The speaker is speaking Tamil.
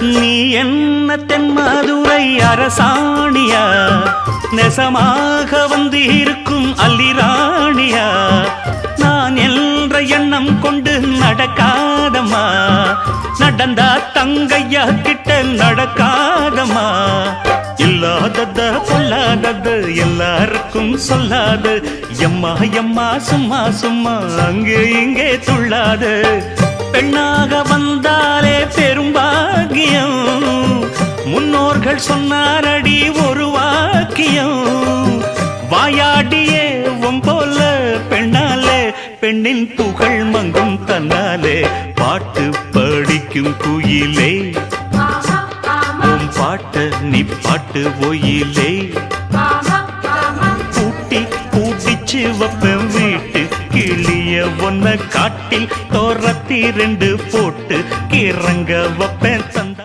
நீ என்ன தென்மதுரை அரசாணியா? நெசமாக வந்து இருக்கும் அல்லிராணியா நான் என்ற எண்ணம் கொண்டு நடக்காதம்மா. நடந்தா தங்கையா கிட்ட நடக்காதம்மா. இல்லாதத பொல்லாதது எல்லாருக்கும் சொல்லாது. எம்மா எம்மா சும்மா சும்மா அங்கே இங்கே துள்ளாது. பெண்ணாக அவர்கள் சொன்னாரடி ஒரு வாக்கியம். வாயாடியே ஒம்போல பெண்ணாலே பெண்ணின் புகழ் மங்கும் தன்னாலே. பாட்டு படிக்கும் குயிலே. உன் பாட்ட நீ பாட்டு ஒயிலே. பூட்டி பூட்டிச்சு வப்பேன் வீட்டு கிளிய ஒன்ன காட்டில் தோரத்தி ரெண்டு போட்டு. கிறங்க வப்பேன் தந்த